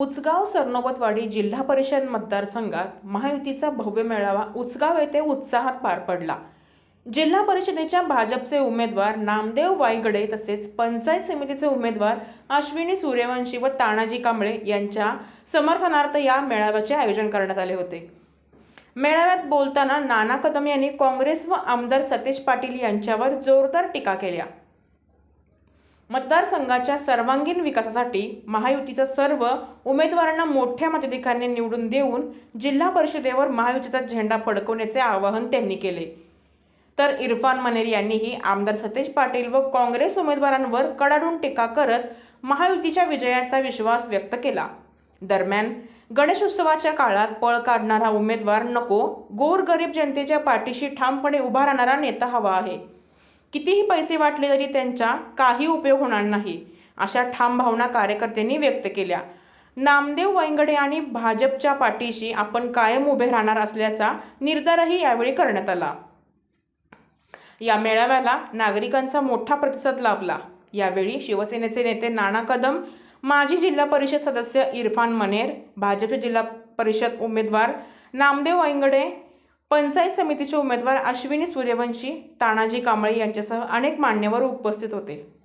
उचगाव सरनोबतवाडी जिल्हा परिषद मतदारसंघात महायुतीचा भव्य मेळावा उचगाव येथे उत्साहात पार पडला. जिल्हा परिषदेच्या भाजपचे उमेदवार नामदेव वायगडे तसेच पंचायत समितीचे उमेदवार अश्विनी सूर्यवंशी व तानाजी कांबळे यांच्या समर्थनार्थ या मेळाव्याचे आयोजन करण्यात आले होते. मेळाव्यात बोलताना नाना कदम यांनी काँग्रेस व आमदार सतीश पाटील यांच्यावर जोरदार टीका केल्या. मतदारसंघाच्या सर्वांगीण विकासासाठी महायुतीच्या सर्व उमेदवारांना मोठ्या मताधिकाराने निवडून देऊन जिल्हा परिषदेवर महायुतीचा झेंडा फडकवण्याचे आवाहन त्यांनी केले. तर इरफान मनेर यांनीही आमदार सतेज पाटील व काँग्रेस उमेदवारांवर कडाडून टीका करत महायुतीच्या विजयाचा विश्वास व्यक्त केला. दरम्यान गणेशोत्सवाच्या काळात पळ काढणारा उमेदवार नको गोरगरीब जनतेच्या पाठीशी ठामपणे उभा राहणारा नेता हवा आहे. कितीही पैसे वाटले तरी त्यांचा काही उपयोग होणार नाही अशा ठाम भावना कार्यकर्त्यांनी व्यक्त केल्या. नामदेव वैंगडे आणि भाजपच्या पाठीशी आपण कायम उभे राहणार असल्याचा निर्धारही यावेळी करण्यात आला. या मेळाव्याला नागरिकांचा मोठा प्रतिसाद लाभला. यावेळी शिवसेनेचे नेते नाना कदम माजी जिल्हा परिषद सदस्य इरफान मनेर भाजपचे जिल्हा परिषद उमेदवार नामदेव वैंगडे पंचायत समितीचे उमेदवार अश्विनी सूर्यवंशी तानाजी कांबळे यांच्यासह अनेक मान्यवर उपस्थित होते.